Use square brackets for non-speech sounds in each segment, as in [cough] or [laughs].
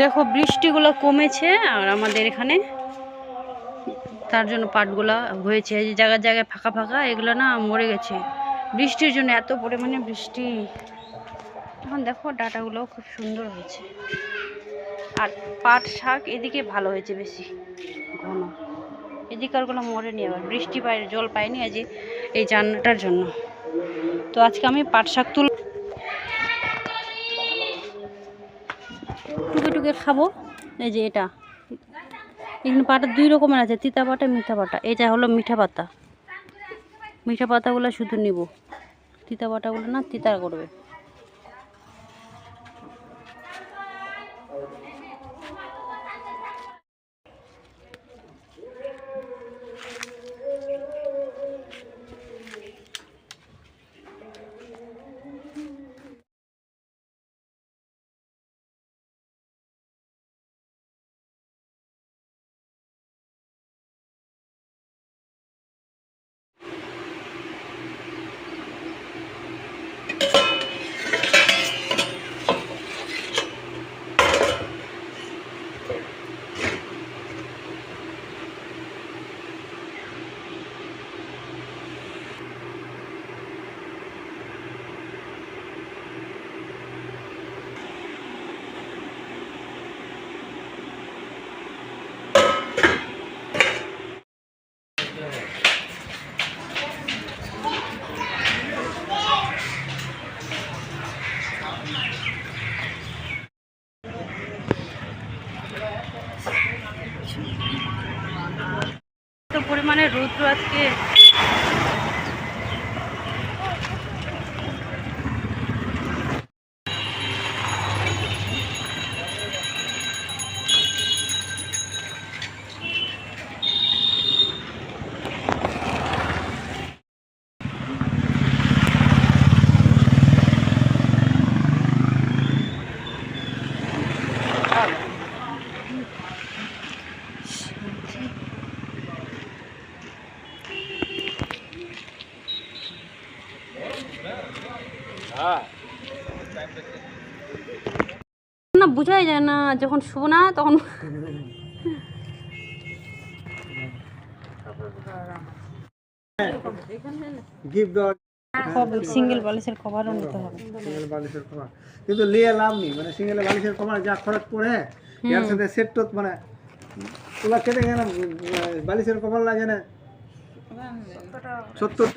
দেখো, বৃষ্টিগুলো কমেছে আর আমাদের এখানে তার জন্য পাটগুলা হয়েছে। এই যে জায়গায় জায়গায় ফাঁকা ফাঁকা, এগুলো না মরে গেছে। বৃষ্টির জন্য এত পরিমাণে বৃষ্টি। এখন দেখো ডাটাগুলো খুব সুন্দর হয়েছে। আর পাট শাক এদিকে ভালো হয়েছে বেশি, ঘন। এদিকারগুলো মরেনি আবার, বৃষ্টি পায়, জল পায়নি আজ এই জান্নাটার জন্য। তো আজকে আমি পাট শাক তুল টুকে খাব। এই যে এটা। এখানে পাটা দুই রকমের আছে, তিতা পাটা, মিঠা পাটা। এটা হলো মিঠা পাতা। মিঠা পাতাগুলো শুধু নিব। তিতা পাতাগুলো না, তিতা করবে। রুদ্র রৌদ্র আজকে না বোঝাই যায় না যখন শুভ না তখন গিফট দেওয়ার সিঙ্গেল বালিশের কভারও নিতে হবে। সিঙ্গেল বালিশের কভার। কিন্তু লাভ নেই মানে সিঙ্গেল বালিশের কভার যা খরচ পড়ে এর সাথে সেট টোত মানে ওলা কেটে গেল বালিশের কভার লাগে না। সত্তর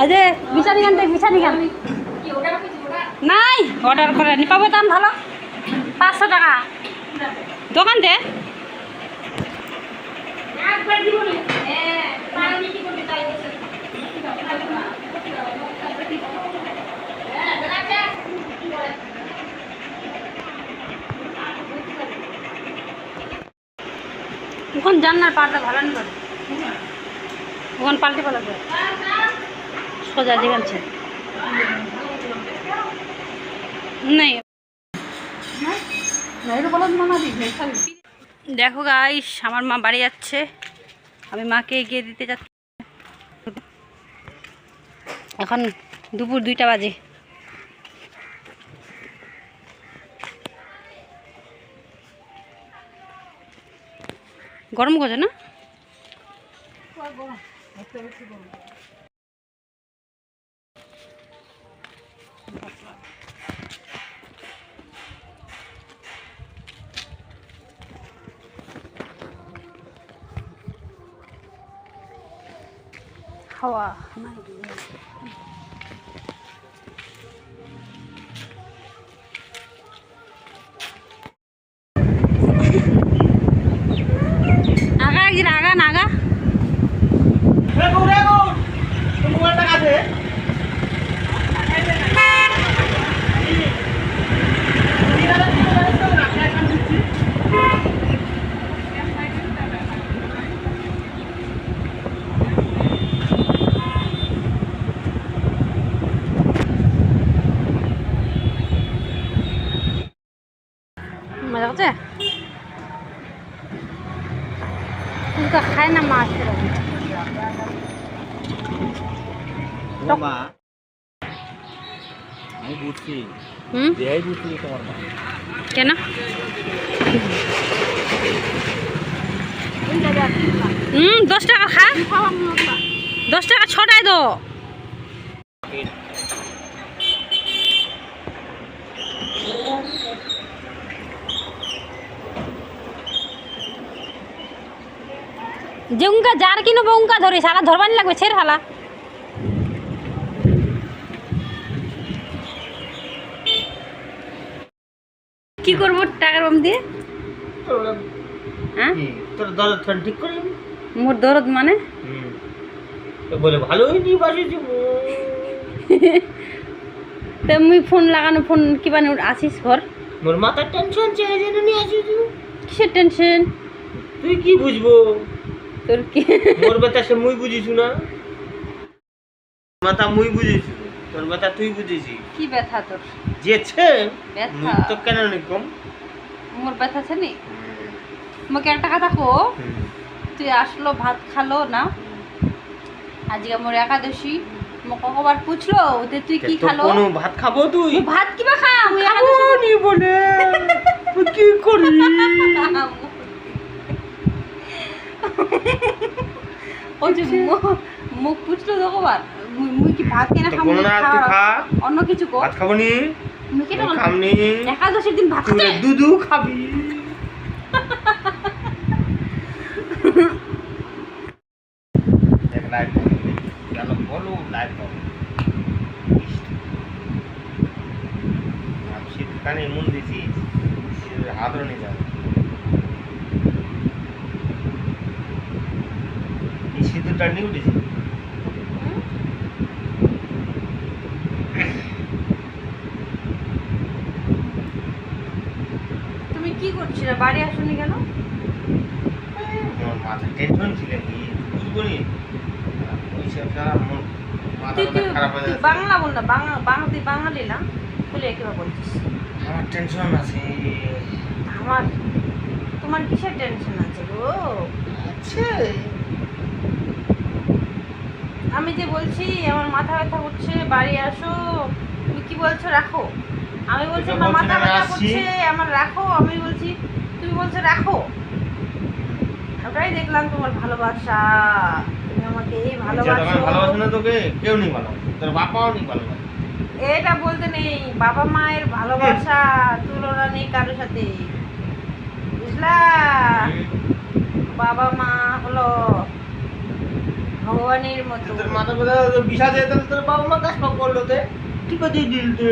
আরে বিচারি গান বিচারি গান। নাই অর্ডার করে নি, পাবো দাম ভালো। পাঁচশো টাকা। দোকান দে। জান্নার পাটা ভালো করে ওখান পাল্টে পালাবে দেখো গাইস আমার মা বাড়ি যাচ্ছে। আমি মাকে এগিয়ে দিতে যাচ্ছি। এখন দুপুর দুইটা বাজে। গরম করছে না? হাওয়া নাই আগা একদিন আগা নাগা খায় না মাছ মা আমি বুঝছি। হুম? দেহাই বুঝছি তোমার মা। কেন? হুম দশ টাকা খা। দশ টাকা ছটায় দো। যে উনকা যার কি কিনবো উনকা ধরি সারা ধরবানি লাগবে ছেড় হালা কি করব টাকার বাম দিয়ে? হ্যাঁ? তোর দরদ ঠিক করে মোর দরদ মানে? তো বলে ভালোই নি বাসেছি তা মুই ফোন লাগানো ফোন কি বানে আসিস ঘর? মোর মাথার টেনশন চেয়ে জেনে আসিস। কিসের টেনশন তুই কি বুঝব? তোর কি? মোর ব্যথা সে মুই বুঝিছু না। মাথা মুই বুঝিছু তোর ব্যথা তুই বুঝিছি। কি ব্যথা তোর? যেছে ব্যথা? তো কেন নি কম? মোর ব্যথা আছে নি? মোকে একটা কথা কো তুই আসলো ভাত খালো না? আজকে মোর একাদশী মোক কবার পুছলো তে তুই কি খালো? কোনো ভাত খাব তুই? ভাত কিবা খা মুই একাদশী নি বলে। তুই [laughs] কি করি? [laughs] ও যে মুখ পুছলো তো মুই কি ভাত কেনা খাম না অন্য কিছু কো। ভাত খাব নি? মুই কেন খামনি। একাদশীর দিন ভাত খাতে দুধু খাবি [laughs] দেখ লাইভ গেল বলো লাইভ শীতকালে মন দিছিস শীতের আদর নিয়ে যাবে এই শীতটা নিয়ে উঠেছি তুমি কি করছিলে? বাড়ি আসনি কেন? মাথা টেনশন ছিল কি? সারা মন বাংলা বল না বাংলা বাংলা বাঙালি না? বলে একেবারে বলছিস। আমার টেনশন আছে। আমার তোমার কিসের টেনশন আছে গো? আছে। আমি যে বলছি আমার মাথা ব্যথা করছে বাড়ি আসো। তুমি কি বলছো রাখো। আমি বলছি আমার মাথা আমি ব্যথা। করছে আমার রাখো। আমি বলছি তুমি বলছো রাখো। ওটাই দেখলাম তোমার ভালোবাসা। তুমি আমাকে ভালোবাসে। ভালোবাসো না তোকে কেউ নেই ভালো। তোর বাপাও নেই ভালো। এটা বলতে নেই। বাবা মায়ের ভালোবাসা [laughs] তুলনা নেই কারোর সাথে। বুঝলা? বাবা মা হলো ভগবানের মতো। তোর মাথা তোর বিষা যায় তাহলে তোর বাবা মা কাজ করল তে। ঠিক আছে দিল তে।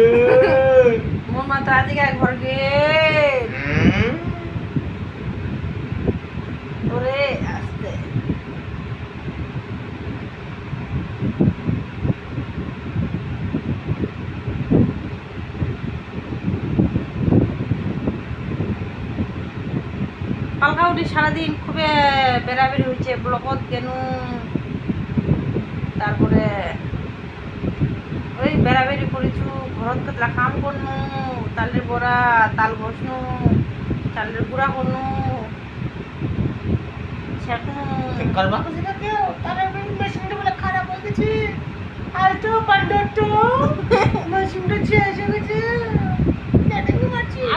মোর মা তো আজকে ঘর গে। ওরে আসতে। সারাদিন খুবই বেড়াবেড়ি হয়েছে ব্লকত গেনু। তারপরে ওই বেড়াবেড়ি করেছু ঘরত কতলা কাম করনু তালের বড়া তাল বসনু চালের গুঁড়া করনু খারাপ হয়ে গেছে। আর তো পান্ডার তো মেশিনটা গেছে।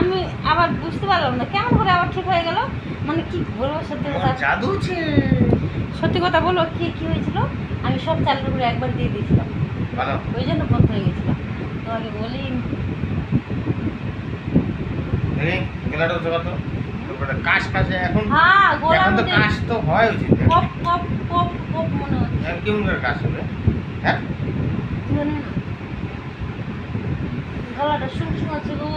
আমি আবার বুঝতে পারলাম না কেমন করে আবার ঠিক হয়ে গেল? মানে কি বলব সত্যি কথা? জাদু সত্যি কথা বলো কি কি হয়েছিল? আমি সব চালের একবার দিয়ে দিয়েছিলাম। ওই জন্য বন্ধ হয়ে গেছিল। তোমাকে বলি। দেখি গেলাটা জগা তো তারপরে কাশ কাশে এখন হ্যাঁ এখন তো কাশ তো হয় উচিত। কপ কপ কপ কপ মনে হচ্ছে। কেমন করে কাশ হবে? হ্যাঁ? গলাটা শুক শুক আছে গো।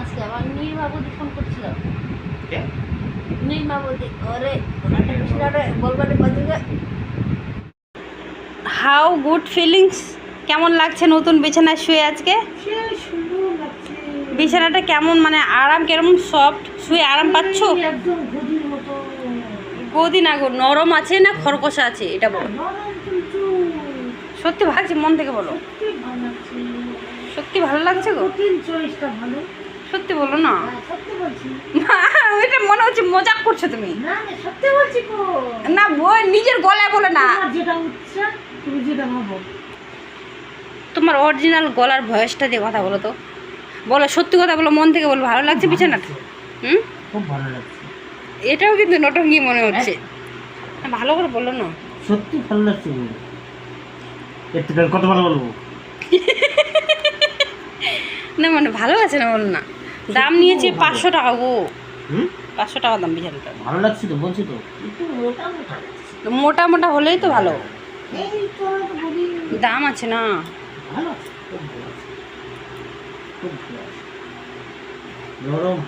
আজকে আবার ফোন করছিল হাউ গুড ফিলিংস কেমন লাগছে নতুন বিছানায় শুয়ে আজকে? বিছানাটা কেমন মানে আরাম কেমন সফট শুয়ে আরাম পাচ্ছ? একদম গদির মতো গদি না গো নরম আছে না খরকষা আছে? এটা বলো। সত্যি ভাগছে মন থেকে বলো। সত্যি ভালো লাগছে সত্যি ভালো লাগছে গো সত্যি বলো না। হ্যাঁ, সত্যি বলছি। এটা মনে হচ্ছে মজাক করছ তুমি। না সত্যি বলছি গো না বই নিজের গলায় বলে না। তোমার যেটা উঠছে তুমি যেটা ভাবো। তোমার অরিজিনাল গলার ভয়েসটা দিয়ে কথা বলো তো। বলো সত্যি কথা বলো মন থেকে বলো ভালো লাগছে বিছানাটা? হুম? খুব ভালো লাগছে। এটাও কিন্তু নটঙ্গি মনে হচ্ছে। ভালো করে বলো না। সত্যি ভালো লাগছে কত ভালো বলব? না মানে ভালো আছে না বলো না। দাম নিয়েছে পাঁচশো টাকা গো। হুম? পাঁচশো টাকা দাম বিছানাটা ভালো লাগছে তো বলছি তো। একটু মোটা মোটা মোটা মোটা হলেই তো ভালো। এই তো বলি দাম আছে না। ভালো খুব নরম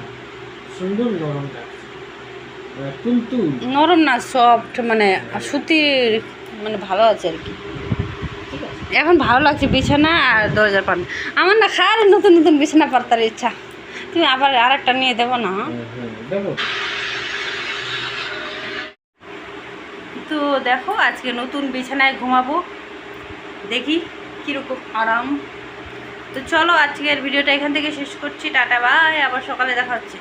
সুন্দর নরম তুলতুল। নরম না সফট মানে সুতির মানে ভালো আছে আর কি। এখন ভালো লাগছে বিছানা আর দরজার পান। আমার না খালি নতুন নতুন বিছানা পাতার ইচ্ছা। তুমি আবার আর একটা নিয়ে দেবো না? তো দেখো আজকে নতুন বিছানায় ঘুমাবো। দেখি কীরকম আরাম। তো চলো আজকের ভিডিওটা এখান থেকে শেষ করছি। Tata bye. আবার সকালে দেখা হচ্ছে।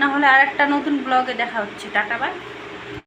না হলে আর একটা নতুন ব্লগে দেখা হচ্ছে। Tata bye.